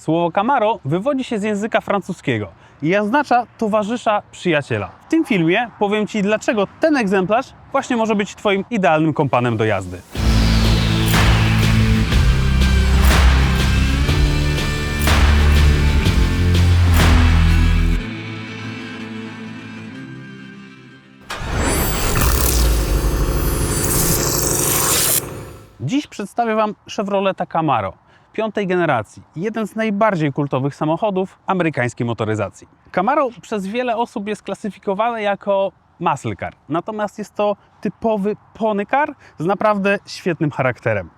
Słowo Camaro wywodzi się z języka francuskiego i oznacza towarzysza, przyjaciela. W tym filmie powiem Ci, dlaczego ten egzemplarz właśnie może być Twoim idealnym kompanem do jazdy. Dziś przedstawię Wam Chevroleta Camaro piątej generacji. Jeden z najbardziej kultowych samochodów amerykańskiej motoryzacji. Camaro przez wiele osób jest klasyfikowane jako muscle car, natomiast jest to typowy pony car z naprawdę świetnym charakterem.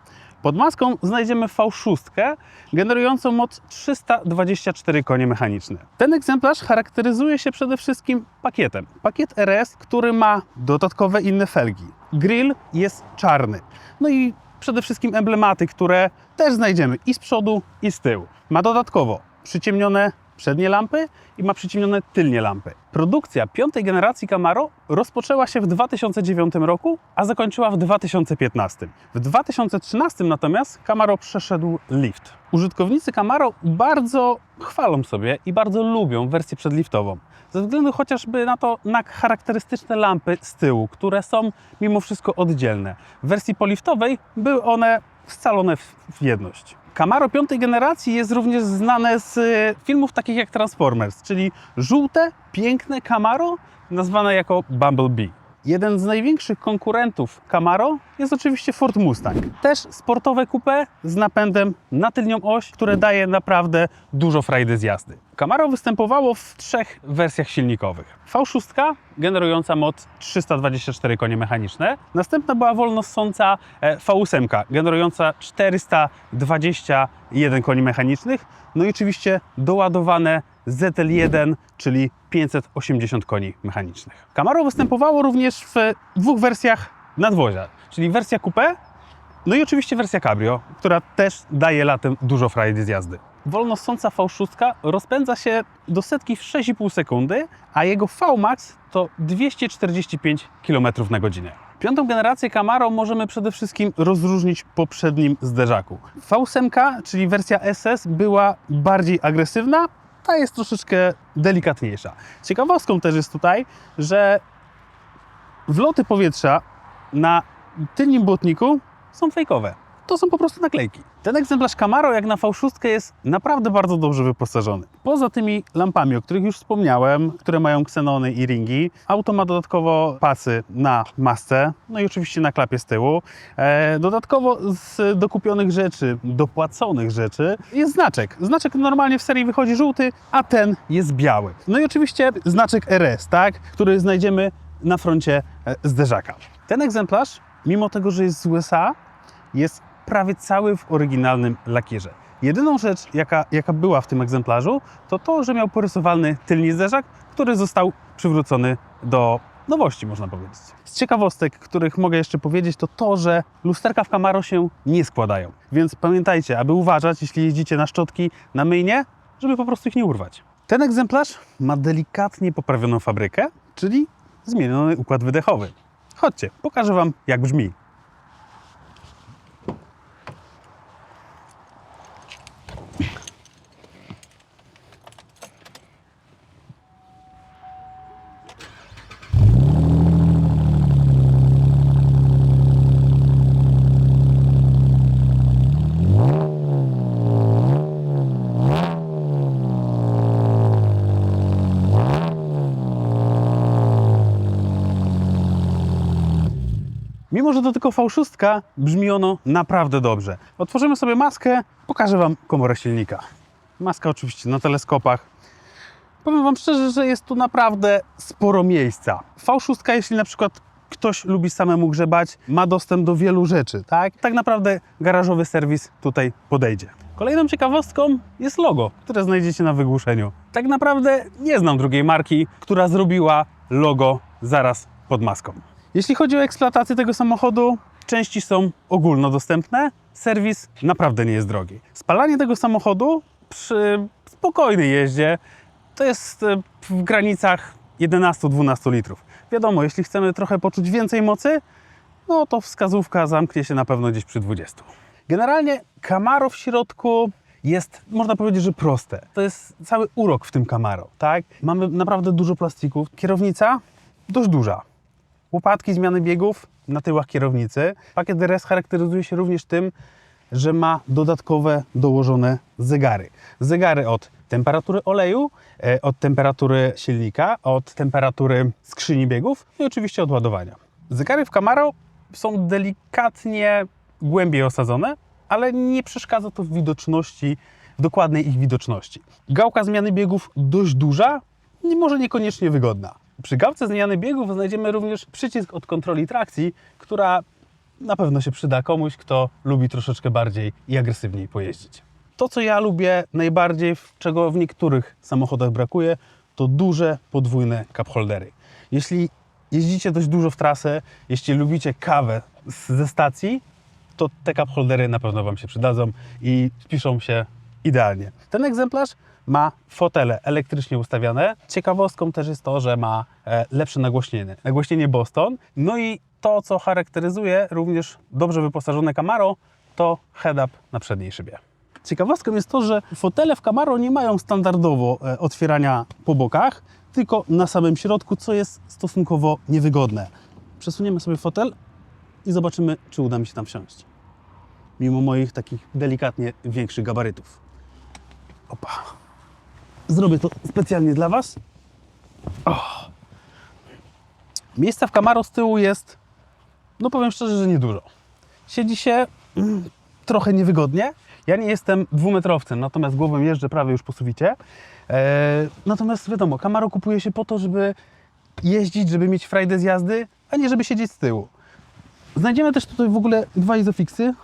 Pod maską znajdziemy V6 generującą moc 324 konie mechaniczne. Ten egzemplarz charakteryzuje się przede wszystkim pakietem. Pakiet RS, który ma dodatkowe inne felgi. Grill jest czarny. No i przede wszystkim emblematy, które też znajdziemy i z przodu, i z tyłu. Ma dodatkowo przyciemnione przednie lampy i ma przyciemnione tylnie lampy. Produkcja piątej generacji Camaro rozpoczęła się w 2009 roku, a zakończyła w 2015. W 2013 natomiast Camaro przeszedł lift. Użytkownicy Camaro bardzo chwalą sobie i bardzo lubią wersję przedliftową. Ze względu chociażby na to, na charakterystyczne lampy z tyłu, które są mimo wszystko oddzielne. W wersji poliftowej były one scalone w jedność. Camaro piątej generacji jest również znane z e, filmów takich jak Transformers, czyli żółte, piękne Camaro nazwane jako Bumblebee. Jeden z największych konkurentów Camaro jest oczywiście Ford Mustang. Też sportowe coupé z napędem na tylnią oś, które daje naprawdę dużo frajdy z jazdy. Camaro występowało w trzech wersjach silnikowych. V6 generująca moc 324 konie mechaniczne. Następna była wolnossąca e, V8 generująca 421 koni mechanicznych. No i oczywiście doładowane ZL1, czyli 580 koni mechanicznych. Camaro występowało również w dwóch wersjach nadwozia, czyli wersja coupé, no i oczywiście wersja cabrio, która też daje latem dużo frajdy z jazdy. Wolnossąca V6 rozpędza się do setki w 6,5 sekundy, a jego VMAX to 245 km na godzinę. Piątą generację Camaro możemy przede wszystkim rozróżnić po przednim zderzaku. V8, czyli wersja SS, była bardziej agresywna, ta jest troszeczkę delikatniejsza. Ciekawostką też jest tutaj, że wloty powietrza na tylnym błotniku są fejkowe. To są po prostu naklejki. Ten egzemplarz Camaro, jak na V6, jest naprawdę bardzo dobrze wyposażony. Poza tymi lampami, o których już wspomniałem, które mają ksenony i ringi, auto ma dodatkowo pasy na masce, no i oczywiście na klapie z tyłu. E, dodatkowo z dokupionych rzeczy, dopłaconych rzeczy, jest znaczek. Znaczek normalnie w serii wychodzi żółty, a ten jest biały. No i oczywiście znaczek RS, tak, który znajdziemy na froncie e, zderzaka. Ten egzemplarz, mimo tego, że jest z USA, jest prawie cały w oryginalnym lakierze. Jedyną rzecz, jaka, jaka była w tym egzemplarzu, to to, że miał porysowalny tylny zderzak, który został przywrócony do nowości, można powiedzieć. Z ciekawostek, których mogę jeszcze powiedzieć, to to, że lusterka w Camaro się nie składają. Więc pamiętajcie, aby uważać, jeśli jeździcie na szczotki, na myjnie, żeby po prostu ich nie urwać. Ten egzemplarz ma delikatnie poprawioną fabrykę, czyli zmieniony układ wydechowy. Chodźcie, pokażę Wam, jak brzmi. Mimo, że to tylko V6, brzmi ono naprawdę dobrze. Otworzymy sobie maskę, pokażę Wam komorę silnika. Maska oczywiście na teleskopach. Powiem Wam szczerze, że jest tu naprawdę sporo miejsca. V6, jeśli na przykład ktoś lubi samemu grzebać, ma dostęp do wielu rzeczy, tak? Tak naprawdę garażowy serwis tutaj podejdzie. Kolejną ciekawostką jest logo, które znajdziecie na wygłuszeniu. Tak naprawdę nie znam drugiej marki, która zrobiła logo zaraz pod maską. Jeśli chodzi o eksploatację tego samochodu, części są ogólnodostępne, serwis naprawdę nie jest drogi. Spalanie tego samochodu przy spokojnej jeździe to jest e, w granicach 11-12 litrów. Wiadomo, jeśli chcemy trochę poczuć więcej mocy, no to wskazówka zamknie się na pewno gdzieś przy 20. Generalnie Camaro w środku jest, można powiedzieć, że proste. To jest cały urok w tym Camaro, tak? Mamy naprawdę dużo plastików. Kierownica dość duża. Łopatki zmiany biegów na tyłach kierownicy. Pakiet DRS charakteryzuje się również tym, że ma dodatkowe dołożone zegary. Zegary od temperatury oleju, e, od temperatury silnika, od temperatury skrzyni biegów i oczywiście od ładowania. Zegary w Camaro są delikatnie głębiej osadzone, ale nie przeszkadza to w widoczności, w dokładnej ich widoczności. Gałka zmiany biegów dość duża, może niekoniecznie wygodna. Przy gałce zmiany biegów znajdziemy również przycisk od kontroli trakcji, która na pewno się przyda komuś, kto lubi troszeczkę bardziej i agresywniej pojeździć. To, co ja lubię najbardziej, czego w niektórych samochodach brakuje, to duże podwójne cup holdery. Jeśli jeździcie dość dużo w trasę, jeśli lubicie kawę ze stacji, to te cup holdery na pewno Wam się przydadzą i wpiszą się idealnie. Ten egzemplarz ma fotele elektrycznie ustawiane. Ciekawostką też jest to, że ma e, lepsze nagłośnienie. Nagłośnienie Boston. No i to, co charakteryzuje również dobrze wyposażone Camaro, to head-up na przedniej szybie. Ciekawostką jest to, że fotele w Camaro nie mają standardowo e, otwierania po bokach, tylko na samym środku, co jest stosunkowo niewygodne. Przesuniemy sobie fotel i zobaczymy, czy uda mi się tam wsiąść. Mimo moich takich delikatnie większych gabarytów. Opa. Zrobię to specjalnie dla Was. O. Miejsca w Camaro z tyłu jest, no powiem szczerze, że niedużo. Siedzi się mm, trochę niewygodnie. Ja nie jestem dwumetrowcem, natomiast głową jeżdżę prawie już po suficie. E, natomiast wiadomo, Camaro kupuje się po to, żeby jeździć, żeby mieć frajdę z jazdy, a nie żeby siedzieć z tyłu. Znajdziemy też tutaj w ogóle dwa izofixy,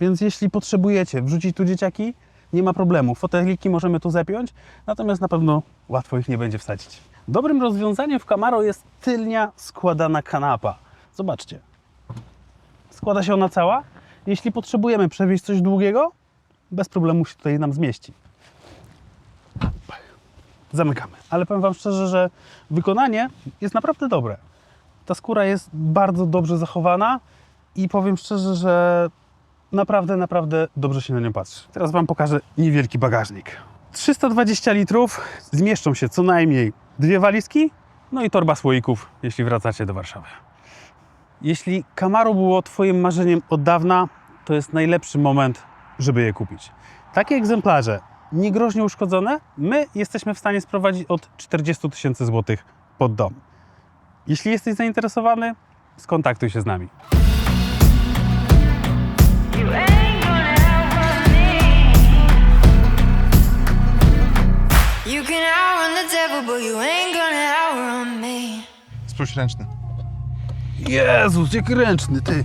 więc jeśli potrzebujecie wrzucić tu dzieciaki, nie ma problemu. Foteliki możemy tu zepiąć, natomiast na pewno łatwo ich nie będzie wsadzić. Dobrym rozwiązaniem w Camaro jest tylnia składana kanapa. Zobaczcie. Składa się ona cała. Jeśli potrzebujemy przewieźć coś długiego, bez problemu się tutaj nam zmieści. Zamykamy. Ale powiem Wam szczerze, że wykonanie jest naprawdę dobre. Ta skóra jest bardzo dobrze zachowana i powiem szczerze, że naprawdę, naprawdę dobrze się na nią patrzy. Teraz Wam pokażę niewielki bagażnik. 320 litrów, zmieszczą się co najmniej dwie walizki, no i torba słoików, jeśli wracacie do Warszawy. Jeśli Camaro było Twoim marzeniem od dawna, to jest najlepszy moment, żeby je kupić. Takie egzemplarze, niegroźnie uszkodzone, my jesteśmy w stanie sprowadzić od 40 tysięcy złotych pod dom. Jeśli jesteś zainteresowany, skontaktuj się z nami. Spójrz ręczny. Jezus, jak ręczny, ty!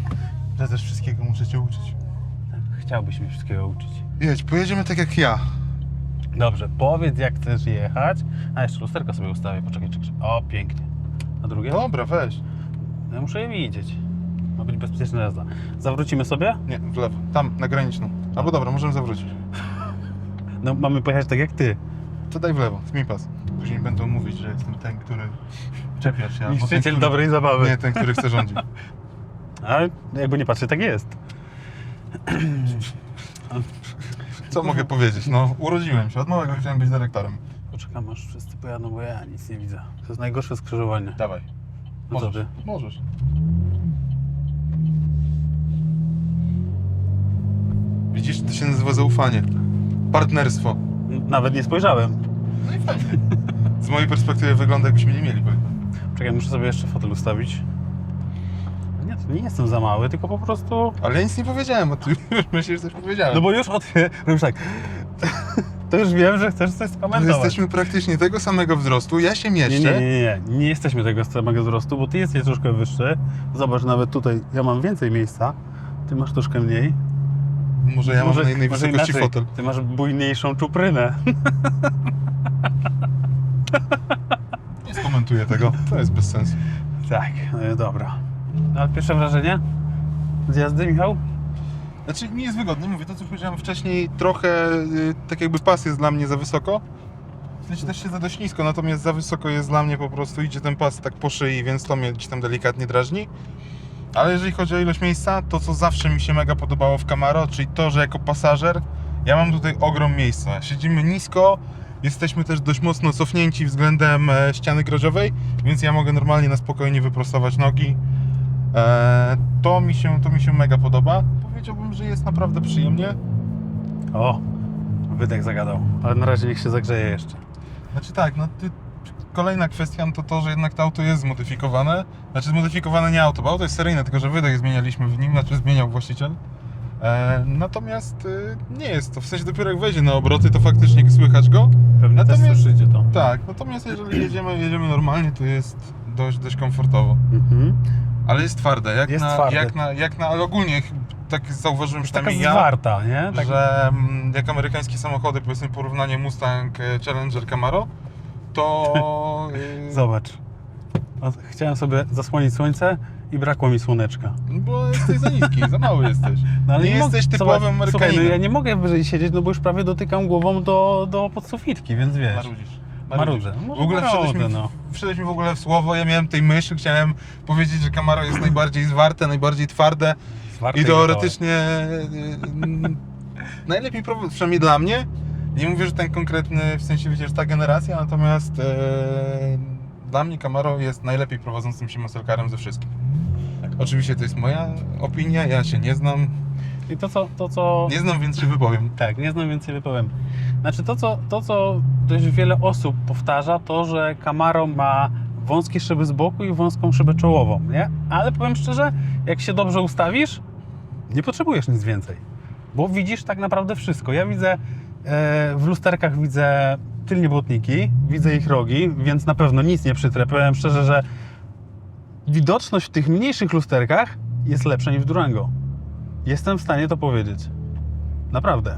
Ja też wszystkiego muszę cię uczyć. Chciałbyś mnie wszystkiego uczyć. Jedź, pojedziemy tak jak ja. Dobrze, powiedz jak chcesz jechać. A jeszcze lusterko sobie ustawię, poczekaj, czekaj. O, pięknie. A drugie? Dobra, weź. Ja muszę je widzieć. Ma być bezpieczna jazda. Zawrócimy sobie? Nie, w lewo. Tam, na graniczną. Albo dobra, możemy zawrócić. No, mamy pojechać tak jak ty. To daj w lewo, zmień pas. Później będą mówić, że jestem ten, który czepiasz się. albo ten, Niszczyciel który- dobrej zabawy. Nie, ten, który chce rządzić. Ale jakby nie patrzeć, tak jest. Co mogę powiedzieć? No, urodziłem się. Od małego chciałem być dyrektorem. Poczekam aż wszyscy pojadą, bo ja nic nie widzę. To jest najgorsze skrzyżowanie. Dawaj. No co Możesz. ty? Możesz. Widzisz, to się nazywa zaufanie. Partnerstwo. Nawet nie spojrzałem. No i fajnie. Z mojej perspektywy wygląda jakbyśmy nie mieli. Czekaj, muszę sobie jeszcze fotel ustawić. Nie, to nie jestem za mały, tylko po prostu... Ale ja nic nie powiedziałem, a ty już myślisz, że coś powiedziałem. No bo już od... Robisz tak... To już wiem, że chcesz coś skomentować. jesteśmy praktycznie tego samego wzrostu, ja się Nie, mieszczę. nie, nie, nie, nie jesteśmy tego samego wzrostu, bo ty jesteś troszkę wyższy. Zobacz, nawet tutaj ja mam więcej miejsca, ty masz troszkę mniej. Może ja mam na innej może wysokości inaczej, fotel. Ty masz bujniejszą czuprynę. Nie skomentuję tego, to jest bez sensu. tak, e, dobra. Ale pierwsze wrażenie z jazdy, Michał? Znaczy mi jest wygodnie, mówię to co powiedziałem wcześniej, trochę y, tak jakby pas jest dla mnie za wysoko. W sensie też się za dość nisko, natomiast za wysoko jest dla mnie po prostu, idzie ten pas tak po szyi, więc to mnie gdzieś tam delikatnie drażni. Ale jeżeli chodzi o ilość miejsca, to co zawsze mi się mega podobało w Camaro, czyli to, że jako pasażer Ja mam tutaj ogrom miejsca. Siedzimy nisko, jesteśmy też dość mocno cofnięci względem e, ściany grodziowej, więc ja mogę normalnie na spokojnie wyprostować nogi. E, to, mi się, to mi się mega podoba. Powiedziałbym, że jest naprawdę przyjemnie. O, wydech zagadał, ale na razie niech się zagrzeje jeszcze. Znaczy tak, no ty, kolejna kwestia no to to, że jednak to auto jest zmodyfikowane. Znaczy zmodyfikowane nie auto, bo auto jest seryjne, tylko że wydech zmienialiśmy w nim, znaczy zmieniał właściciel. E, natomiast e, nie jest to, w sensie dopiero jak wejdzie na obroty, to faktycznie słychać go. Pewnie Natomiast- też słyszycie to. Tak, natomiast jeżeli jedziemy, jedziemy normalnie, to jest dość, dość komfortowo. Mhm. Ale jest twarde, jak, Jest na, twarde. jak na, jak na, ale ogólnie tak zauważyłem, Taka przynajmniej ja, zwarta, nie? Tak, że mm, jak amerykańskie samochody, powiedzmy porównanie Mustang e, Challenger Camaro, to... Zobacz. Chciałem sobie zasłonić słońce i brakło mi słoneczka. Bo jesteś za niski, za mały jesteś. No, nie mogę- jesteś typowym Słuchaj, no Amerykaninem. ja nie mogę wyżej siedzieć, no bo już prawie dotykam głową do, do podsufitki, więc wiesz. Marudzisz. Marudzę. W Może ogóle wszedłeś mi, no. wszedłeś mi w ogóle w słowo, ja miałem tej myśli, chciałem powiedzieć, że Camaro jest najbardziej zwarte, najbardziej twarde Zwarte i teoretycznie y, y, najlepiej, przynajmniej dla mnie, nie mówię, że ten konkretny, w sensie wiecie, że ta generacja, natomiast e, dla mnie Camaro jest najlepiej prowadzącym się muscle ze wszystkich. Oczywiście to jest moja opinia, ja się nie znam, I to co, to co... nie znam, więc się wypowiem. Tak, nie znam więcej wypowiem. Znaczy to co, to, co dość wiele osób powtarza, to, że Camaro ma wąskie szyby z boku i wąską szybę czołową, nie? Ale powiem szczerze, jak się dobrze ustawisz, nie potrzebujesz nic więcej, bo widzisz tak naprawdę wszystko. Ja widzę, w lusterkach widzę tylnie błotniki, widzę ich rogi, więc na pewno nic nie przytrę. Powiem szczerze, że widoczność w tych mniejszych lusterkach jest lepsza niż w Durango. Jestem w stanie to powiedzieć. Naprawdę.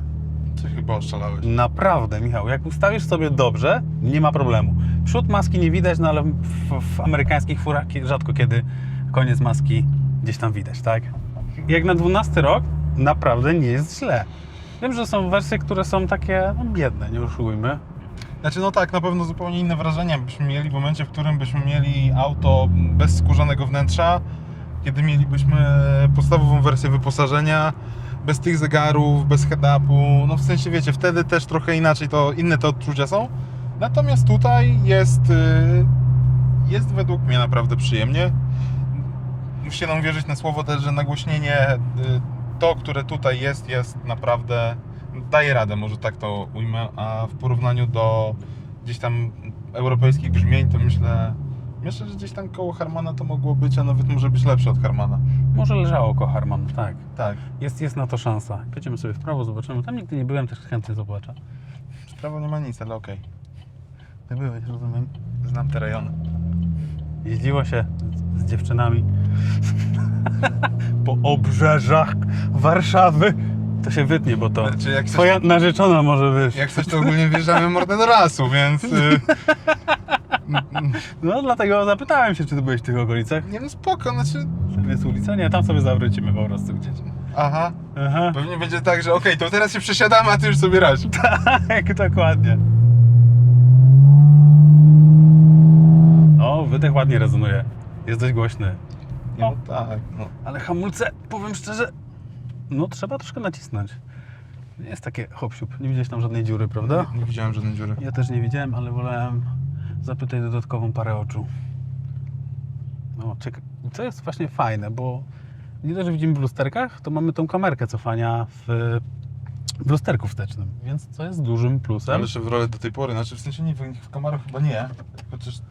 Ty chyba oszalałeś. Naprawdę, Michał, jak ustawisz sobie dobrze, nie ma problemu. Przód maski nie widać, no ale w, w amerykańskich furach rzadko kiedy koniec maski gdzieś tam widać, tak? Jak na 12 rok, naprawdę nie jest źle. Wiem, że są wersje, które są takie no, biedne, nie oszukujmy. Znaczy no tak, na pewno zupełnie inne wrażenia byśmy mieli w momencie, w którym byśmy mieli auto bez skórzanego wnętrza, kiedy mielibyśmy podstawową wersję wyposażenia, bez tych zegarów, bez head-upu, no w sensie wiecie, wtedy też trochę inaczej to, inne te odczucia są. Natomiast tutaj jest, y, jest według mnie naprawdę przyjemnie. Musicie nam wierzyć na słowo też, że nagłośnienie, y, to, które tutaj jest, jest naprawdę, daje radę, może tak to ujmę, a w porównaniu do gdzieś tam europejskich brzmień, to myślę, myślę, że gdzieś tam koło Harmana to mogło być, a nawet może być lepsze od Harmana. Może leżało koło Harman, tak. Tak. Jest, jest na to szansa. Będziemy sobie w prawo, zobaczymy. Tam nigdy nie byłem, też chętnie zobaczę. W prawo nie ma nic, ale okej. Ty byłeś, rozumiem. Znam te rejony. Jeździło się z, z dziewczynami po obrzeżach Warszawy. To się wytnie, bo to Znaczy, jak coś- twoja narzeczona może wiesz. Jak coś to ogólnie wjeżdżamy mordę do lasu, więc... y, No dlatego zapytałem się, czy ty byłeś w tych okolicach. Nie no spoko, znaczy... Tam jest ulica? Nie, tam sobie zawrócimy po prostu gdzieś. Aha. Aha, Pewnie będzie tak, że okej, to teraz się przesiadamy, a ty już sobie radź. tak, dokładnie. O, wydech ładnie rezonuje. Jest dość głośny. No tak, no. Ale hamulce, powiem szczerze, no trzeba troszkę nacisnąć. Nie jest takie hop siup. Nie widziałeś tam żadnej dziury, prawda? Nie, nie widziałem żadnej dziury. Ja też nie widziałem, ale wolałem zapytać dodatkową parę oczu. No, czeka... Co jest właśnie fajne, bo nie dość, że widzimy w lusterkach, to mamy tą kamerkę cofania w, w lusterku wstecznym, więc co jest dużym plusem. Ale Chevrolet do tej pory, znaczy w sensie nie, w, w chyba nie, chociaż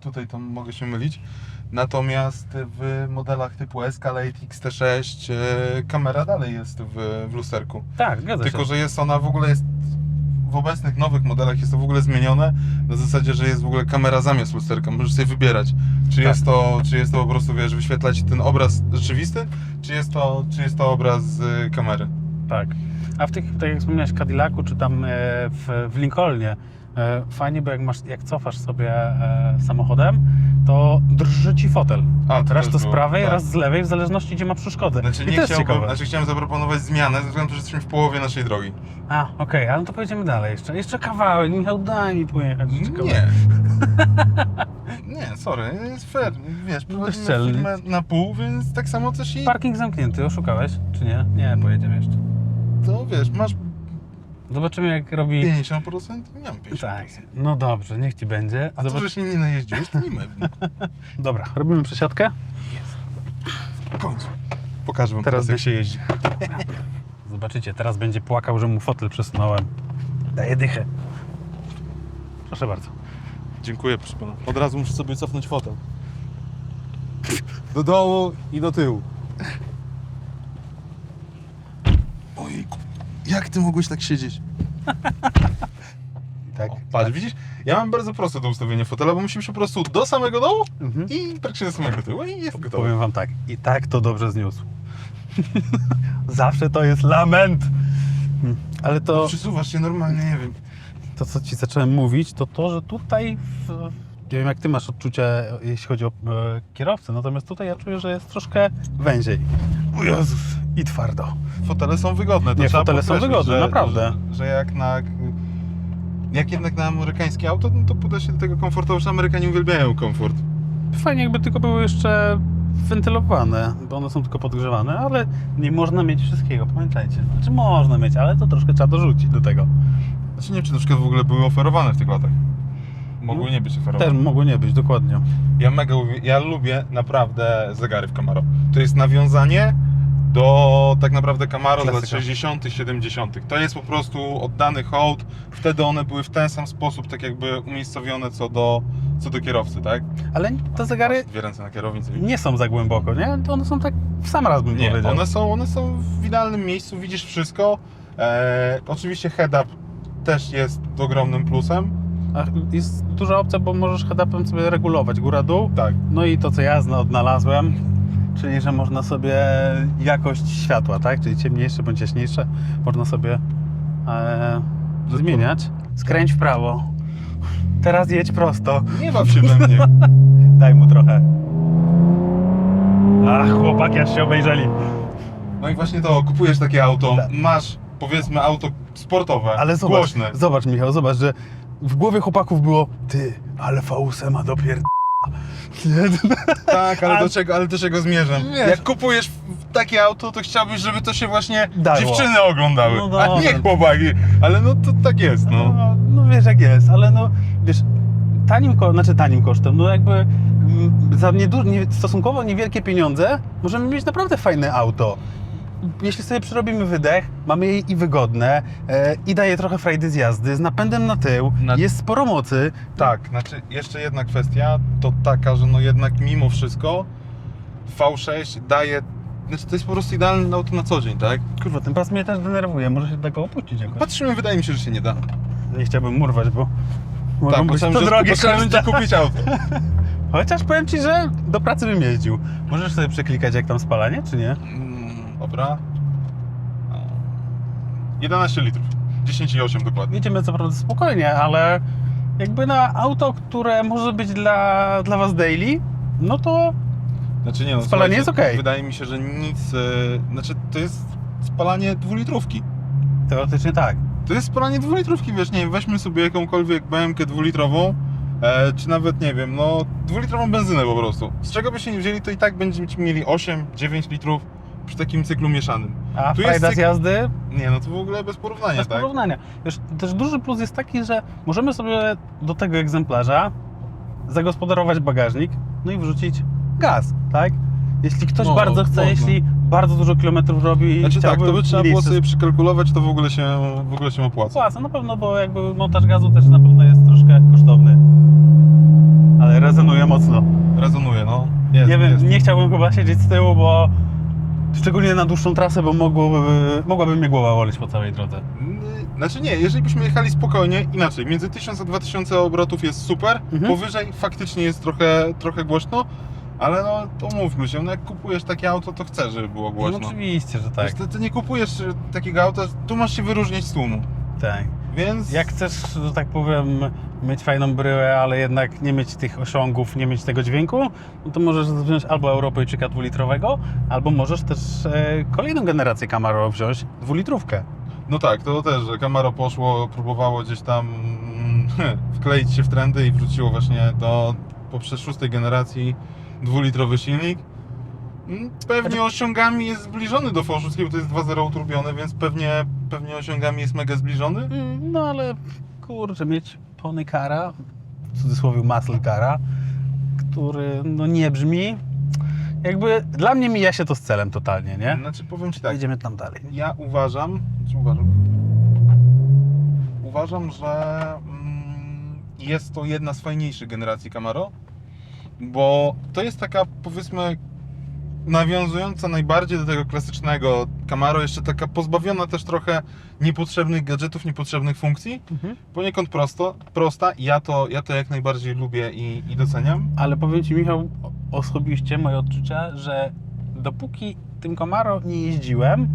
tutaj to mogę się mylić. Natomiast w modelach typu Escalade, XT6 e, kamera dalej jest w, w lusterku. Tak, zgadza Tylko, się. że jest ona w ogóle jest w obecnych nowych modelach jest to w ogóle zmienione na zasadzie, że jest w ogóle kamera zamiast lusterka. Możesz sobie wybierać, czy Tak. jest to, czy jest to po prostu, wiesz, wyświetlać ten obraz rzeczywisty, czy jest to, czy jest to obraz z kamery. Tak. A w tych, tak jak wspomniałeś, Cadillacu czy tam e, w, w Lincolnie, e, fajnie, bo jak, masz, jak cofasz sobie e, samochodem, to drży ci fotel. A, to raz to z prawej, tak. raz z lewej, w zależności gdzie ma przeszkodę. Znaczy I nie to chciałbym, znaczy chciałem zaproponować zmianę, ze względu, że jesteśmy w połowie naszej drogi. A, okej, ale no to pojedziemy dalej jeszcze. Jeszcze kawałek, Michał, daj mi pojechać. Nie. Nie, sorry, jest fair. Wiesz, prowadzimy Bezczelny. firmę na pół, więc tak samo też i Parking zamknięty, oszukałeś? Czy nie? Nie, pojedziemy jeszcze. To wiesz, masz Zobaczymy jak robi... 50%? Nie mam 50%. Tak, no dobrze, niech ci będzie. A to, Zobacz... że się nie najeździłeś, to nie ma. Dobra, robimy przesiadkę. W końcu. Pokażę wam Teraz teraz, jak się jeździ. Zobaczycie, teraz będzie płakał, że mu fotel przesunąłem. Daję dychę. Proszę bardzo. Dziękuję, proszę pana. Od razu muszę sobie cofnąć fotel. Do dołu i do tyłu. Jak ty mogłeś tak siedzieć? Tak. O, patrz, widzisz? Ja mam bardzo proste do ustawienia fotela, bo musimy się po prostu do samego dołu Mhm. i praktycznie do samego tyłu i jest gotowe. Powiem wam tak, i tak to dobrze zniósł. Zawsze to jest lament. Ale to, Przysuwasz się normalnie, nie wiem. to, co ci zacząłem mówić, to to, że tutaj, w, nie wiem jak ty masz odczucie, jeśli chodzi o e, kierowcę, natomiast tutaj ja czuję, że jest troszkę węziej. O Jezus, i twardo. Fotele są wygodne. To Nie, fotele są wygodne, że, naprawdę. Że, że jak na... Jak jednak na amerykańskie auto, no to poda się do tego komfortowo, że Amerykanie uwielbiają komfort. Fajnie jakby tylko były jeszcze wentylowane, bo one są tylko podgrzewane, ale nie można mieć wszystkiego, pamiętajcie. Znaczy można mieć, ale to troszkę trzeba dorzucić do tego. Znaczy nie wiem, czy przykład w ogóle były oferowane w tych latach. Mogły No, nie być oferowane. Też mogło nie być, dokładnie. Ja mega ja lubię naprawdę zegary w Camaro. To jest nawiązanie do tak naprawdę Camaro z lat Klasyka. 60., 70. To jest po prostu oddany hołd. Wtedy one były w ten sam sposób tak jakby umiejscowione co do, co do kierowcy, tak? Ale te zegary Dwie ręce na kierownicy. nie są za głęboko, nie? One są tak w sam raz bym Nie, powiedział. one są, one są w idealnym miejscu, widzisz wszystko. E, oczywiście head-up też jest ogromnym plusem. A jest duża opcja, bo możesz head-upem sobie regulować góra-dół. Tak. No i to, co ja odnalazłem, czyli że można sobie jakość światła, tak? Czyli ciemniejsze bądź jaśniejsze, można sobie e, zmieniać. Skręć w prawo. Teraz jedź prosto. Nie baw się we mnie. Daj mu trochę. Ach, chłopaki, aż się obejrzeli. No i właśnie to, kupujesz takie auto, Tak. masz powiedzmy auto sportowe, Ale zobacz, głośne. zobacz Michał, zobacz, że w głowie chłopaków było ty, ale V8 ma Tak, ale do czego, ale do czego zmierzam? Wiesz- Jak kupujesz takie auto, to chciałbyś, żeby to się właśnie dziewczyny oglądały, No a dobra. nie chłopaki. Ale no to tak jest, no. No, no wiesz jak jest, ale no wiesz, tanim, ko- znaczy tanim kosztem, no jakby mm, za niedu- nie, stosunkowo niewielkie pieniądze możemy mieć naprawdę fajne auto. Jeśli sobie przerobimy wydech, mamy je i wygodne, e, i daje trochę frajdy z jazdy, z napędem na tył, Na- jest sporo mocy. Tak, znaczy jeszcze jedna kwestia to taka, że no jednak mimo wszystko V6 daje, znaczy to jest po prostu idealne auto na co dzień, tak? Kurwa, ten pas mnie też denerwuje, może się tego opuścić jakoś. Patrzymy, wydaje mi się, że się nie da. Nie chciałbym murwać, bo mogą tak, być chciałem, to że, drogie koszta. ci kupić auto. Chociaż powiem Ci, że do pracy bym jeździł. Możesz sobie przeklikać jak tam spalanie, czy nie? Dobra. 11 litrów. 10,8 dokładnie. Jedziemy co prawda spokojnie, ale jakby na auto, które może być dla, dla Was daily, no to Znaczy nie no, Spalanie jest okej. Wydaje mi się, że nic, e, znaczy to jest spalanie dwulitrówki. teoretycznie tak. To jest spalanie dwulitrówki, wiesz, nie wiem, weźmy sobie jakąkolwiek BMK dwulitrową, e, czy nawet, nie wiem, no dwulitrową benzynę po prostu. Z czego by się nie wzięli, to i tak będziecie mieli 8-9 litrów przy takim cyklu mieszanym. A Tu jest frajda z cykl- jazdy Nie, no to w ogóle bez porównania, bez tak? porównania. Wiesz, też duży plus jest taki, że możemy sobie do tego egzemplarza zagospodarować bagażnik, no i wrzucić gaz, tak? Jeśli ktoś No, bardzo chce, można. jeśli bardzo dużo kilometrów robi i Znaczy tak, to by trzeba było sobie przykalkulować, to w ogóle się, w ogóle się opłaca. Płaca, na pewno, bo jakby montaż gazu też na pewno jest troszkę kosztowny. Ale rezonuje mocno. Rezonuje, no. Jest, nie wiem, jest. nie chciałbym chyba siedzieć z tyłu, bo szczególnie na dłuższą trasę, bo mogłoby, mogłaby mnie głowa boleć po całej drodze. Znaczy nie, jeżeli byśmy jechali spokojnie, inaczej, między 1000 a 2000 obrotów jest super, Mhm. powyżej faktycznie jest trochę, trochę głośno, ale no umówmy się, no jak kupujesz takie auto, to chcesz, żeby było No, głośno. oczywiście, że tak. Wiesz, ty, ty nie kupujesz takiego auta, tu masz się wyróżnić z tłumu, tak. Więc... Jak chcesz, że tak powiem, mieć fajną bryłę, ale jednak nie mieć tych osiągów, nie mieć tego dźwięku, no to możesz wziąć albo Europejczyka dwulitrowego, albo możesz też e, kolejną generację Camaro wziąć, dwulitrówkę. No tak, to też, że Camaro poszło, próbowało gdzieś tam wkleić się w trendy i wróciło właśnie do poprzez szóstej generacji dwulitrowy silnik. Mm, Pewnie osiągami jest zbliżony do V6, bo to jest 2.0 uturbione, więc pewnie, pewnie osiągami jest mega zbliżony. Mm, No ale kurczę, mieć pony kara, w cudzysłowie muscle kara, który no nie brzmi, jakby dla mnie mija się to z celem totalnie, nie? Znaczy powiem Ci tak, Idziemy tam dalej. ja uważam, czy uważam, uważam, że mm, jest to jedna z fajniejszych generacji Camaro, bo to jest taka powiedzmy nawiązująca najbardziej do tego klasycznego Camaro, jeszcze taka pozbawiona też trochę niepotrzebnych gadżetów, niepotrzebnych funkcji, Mhm. poniekąd prosto, prosta, ja to, ja to jak najbardziej lubię i, i doceniam. Ale powiem Ci Michał, osobiście moje odczucia, że dopóki tym Camaro nie jeździłem,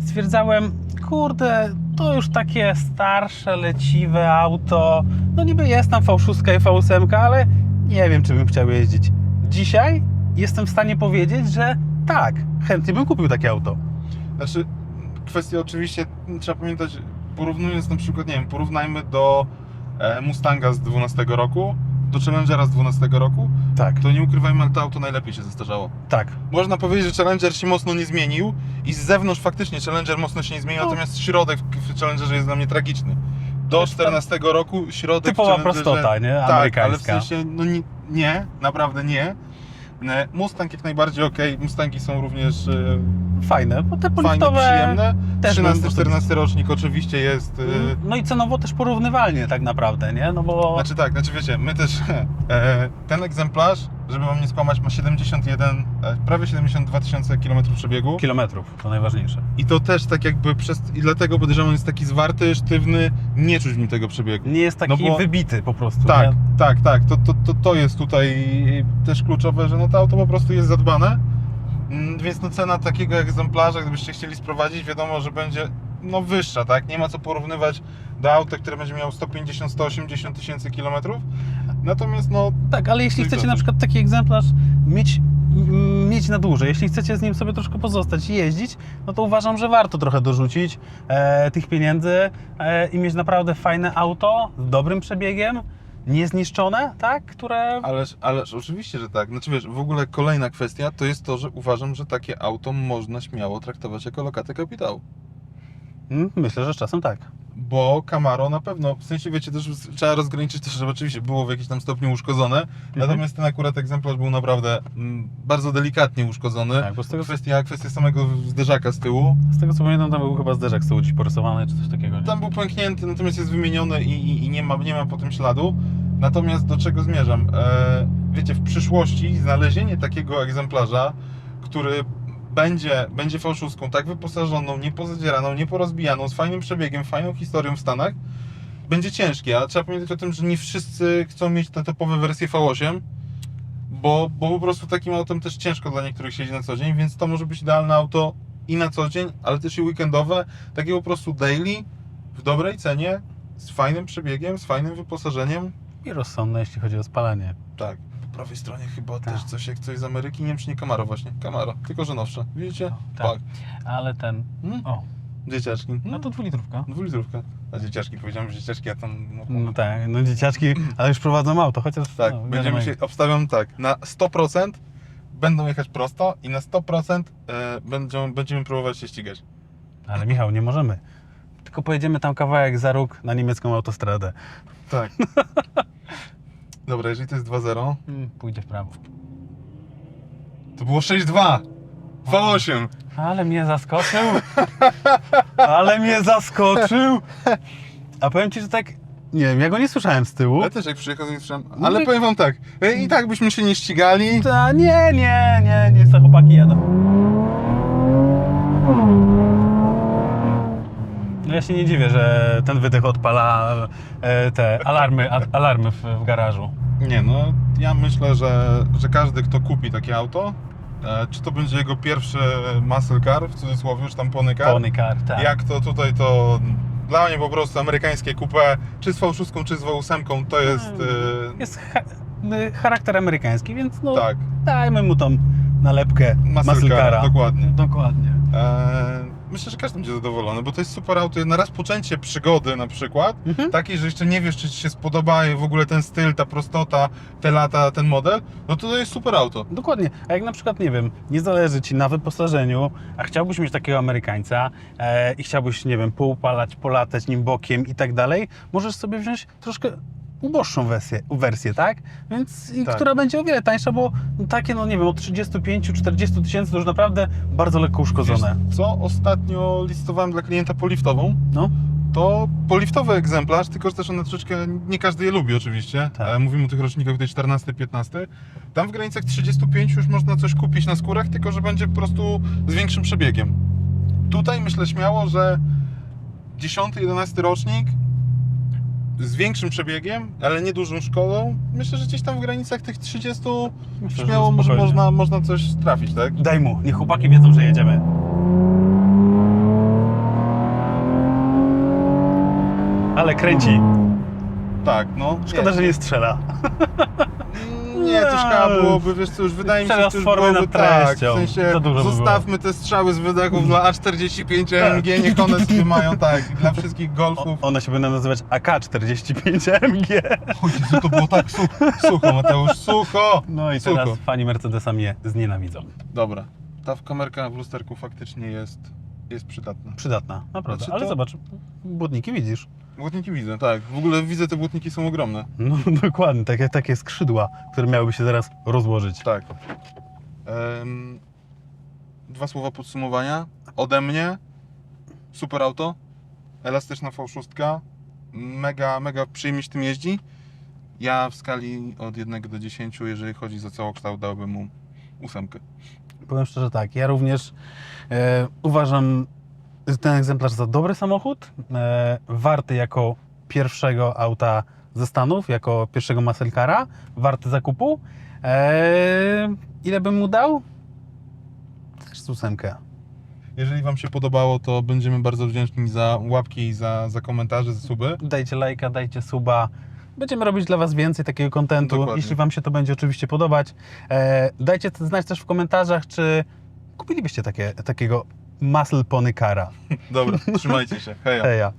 stwierdzałem, kurde, to już takie starsze, leciwe auto. No niby jest tam V6 i V8, ale nie wiem, czy bym chciał jeździć. Dzisiaj jestem w stanie powiedzieć, że tak, chętnie bym kupił takie auto. Znaczy, kwestia oczywiście, trzeba pamiętać, porównując na przykład, nie wiem, porównajmy do e, Mustanga z 12 roku, do Challengera z 12 roku, Tak, to nie ukrywajmy, ale to auto najlepiej się zestarzało. tak. Można powiedzieć, że Challenger się mocno nie zmienił i z zewnątrz faktycznie Challenger mocno się nie zmienił, No. natomiast środek w Challengerze jest dla mnie tragiczny. Do Wiesz, tam 14 roku środek w Typowa Challengerze- prostota, nie? Tak, ale w Amerykańska. sensie, no nie, nie naprawdę nie. E, Mustang jak najbardziej ok, Mustangi są również e, Fajne, bo te poliftowe... przyjemne. też bym 13-14 rocznik oczywiście jest. y, No i cenowo też porównywalnie tak naprawdę, nie? No bo... Znaczy tak, znaczy wiecie, my też e, ten egzemplarz, żeby wam nie skłamać, ma 71, e, prawie 72 tysiące kilometrów przebiegu. kilometrów, to najważniejsze. I to też tak jakby przez. I dlatego podejrzewam, jest taki zwarty, sztywny, nie czuć w nim tego przebiegu. Nie jest taki No bo- wybity po prostu. Tak, Nie? tak, tak. To, to, to, to jest tutaj też kluczowe, że no to auto po prostu jest zadbane. Mm, Więc no cena takiego egzemplarza, gdybyście chcieli sprowadzić, wiadomo, że będzie no wyższa, tak? Nie ma co porównywać do auta, które będzie miało 150-180 tysięcy kilometrów. Natomiast no Tak, ale jeśli No chcecie na przykład taki egzemplarz mieć, mieć na dłużej, jeśli chcecie z nim sobie troszkę pozostać i jeździć, no to uważam, że warto trochę dorzucić e, tych pieniędzy e, i mieć naprawdę fajne auto z dobrym przebiegiem, niezniszczone, tak? Które... Ależ, ależ oczywiście, że tak. Znaczy wiesz, w ogóle kolejna kwestia to jest to, że uważam, że takie auto można śmiało traktować jako lokatę kapitału. Mm, Myślę, że z czasem tak. Bo Camaro na pewno, w sensie wiecie, też trzeba rozgraniczyć też, żeby oczywiście było w jakimś tam stopniu uszkodzone, natomiast ten akurat egzemplarz był naprawdę mm, bardzo delikatnie uszkodzony. Tak, bo z tego, Kwestia, kwestia samego zderzaka z tyłu. z tego co pamiętam, tam był chyba zderzak z tyłu gdzieś porysowany, czy coś takiego. Nie? Tam był pęknięty, natomiast jest wymieniony i, i, i nie, ma, nie ma po tym śladu. Natomiast do czego zmierzam? E, wiecie, w przyszłości znalezienie takiego egzemplarza, który będzie, będzie fałszówką, tak wyposażoną, niepozadzieraną, nieporozbijaną, z fajnym przebiegiem, fajną historią w Stanach, będzie ciężkie. A trzeba pamiętać o tym, że nie wszyscy chcą mieć te topowe wersje V8, bo, bo po prostu takim autem też ciężko dla niektórych siedzieć na co dzień, więc to może być idealne auto i na co dzień, ale też i weekendowe, takie po prostu daily, w dobrej cenie, z fajnym przebiegiem, z fajnym wyposażeniem. I rozsądne, jeśli chodzi o spalanie. Tak. Prawej stronie chyba Tak. też coś jak coś z Ameryki, nie wiem czy nie Camaro właśnie. Camaro, tylko że nowsze. Widzicie? tak. Tak. Ale ten... Hmm? O, Dzieciaczki. no No to dwulitrówka. dwulitrówka. A dzieciaczki, powiedziałem, że dzieciaczki, a tam... No, No tak, no dzieciaczki, ale już prowadzą auto, chociaż... tak, no, będziemy wiadomo się, obstawiam tak, na 100% będą jechać prosto i na 100% e, będą, będziemy próbować się ścigać. Ale Michał, nie możemy. Tylko pojedziemy tam kawałek za róg na niemiecką autostradę. Tak. Dobra, jeżeli to jest 2-0, Mm, Pójdzie w prawo. to było 6-2. 2-8. Ale mnie zaskoczył. Ale mnie zaskoczył. A powiem Ci, że tak... Nie wiem, ja go nie słyszałem z tyłu. Ja też jak przyjechał, to nie słyszałem. Ale powiem wam tak, e, i tak byśmy się nie ścigali. Ta, nie, nie, nie, nie, co chłopaki jadą. No ja się nie dziwię, że ten wydech odpala e, te alarmy, a, alarmy w, w garażu. Nie no, ja myślę, że, że każdy, kto kupi takie auto, e, czy to będzie jego pierwszy muscle car, w cudzysłowie, czy tam pony car, Pony car, tak. jak to tutaj to dla mnie po prostu amerykańskie coupe, czy z V6, czy z V8, to jest Mm. e, Jest cha y, charakter amerykański, więc no tak, dajmy mu tą nalepkę muscle muscle car, cara. dokładnie. Dokładnie. E, myślę, że każdy będzie zadowolony, bo to jest super auto. Na raz poczęcie przygody na przykład, Mhm. takiej, że jeszcze nie wiesz, czy ci się spodoba w ogóle ten styl, ta prostota, te lata, ten model, no to to jest super auto. Dokładnie. A jak na przykład, nie wiem, nie zależy Ci na wyposażeniu, a chciałbyś mieć takiego Amerykańca e, i chciałbyś, nie wiem, poupalać, polatać nim bokiem i tak dalej, możesz sobie wziąć troszkę uboższą wersję, wersję tak? Więc Tak. która będzie o wiele tańsza, bo takie, no nie wiem, od 35-40 tysięcy to już naprawdę bardzo lekko uszkodzone. Wiesz co ostatnio listowałem dla klienta poliftową, No, to poliftowy egzemplarz, tylko że też ona troszeczkę, nie każdy je lubi oczywiście, Tak. ale mówimy o tych rocznikach tutaj 14-15, tam w granicach 35 już można coś kupić na skórach, tylko że będzie po prostu z większym przebiegiem. Tutaj myślę śmiało, że 10-11 rocznik z większym przebiegiem, ale niedużą szkodą, myślę, że gdzieś tam w granicach tych 30 Myślę, śmiało może można, można coś trafić, tak? daj mu, niech chłopaki wiedzą, że jedziemy. Ale kręci. Tak, no. Szkoda, nie. że nie strzela. Nie, to szkoda byłoby, wiesz co, już wydaje mi się, że to już byłoby nad tak, treścią. w sensie dużo by zostawmy te strzały z wydechów dla A45 AMG, niech one sobie mają tak, dla wszystkich golfów. one się będą nazywać AK-45 MG. O Jezu, to było tak sucho, sucho Mateusz, sucho! No i Sucho. teraz fani Mercedesa mnie znienawidzą. Dobra, ta kamerka w lusterku faktycznie jest, jest przydatna. Przydatna, naprawdę. Znaczy Ale to- zobacz, błotniki widzisz. Błotniki widzę, tak. W ogóle widzę, te błotniki są ogromne. No dokładnie, takie, takie skrzydła, które miałyby się zaraz rozłożyć. Tak. Em, dwa słowa podsumowania. Ode mnie super auto, elastyczna V6, mega, mega przyjemnie tym jeździ. Ja w skali od 1 do 10, jeżeli chodzi za całokształt, dałbym mu ósemkę. Powiem szczerze tak, ja również e, uważam ten egzemplarz za dobry samochód, e, warty jako pierwszego auta ze Stanów, jako pierwszego muscle cara, warty zakupu. E, ile bym mu dał? Też ósemkę. Jeżeli Wam się podobało, to będziemy bardzo wdzięczni za łapki i za, za komentarze, za suby. Dajcie lajka, dajcie suba. Będziemy robić dla Was więcej takiego kontentu, Dokładnie. jeśli Wam się to będzie oczywiście podobać. E, dajcie znać też w komentarzach, czy kupilibyście takie, takiego muscle pony cara. Dobra, trzymajcie się. Heja. Heja.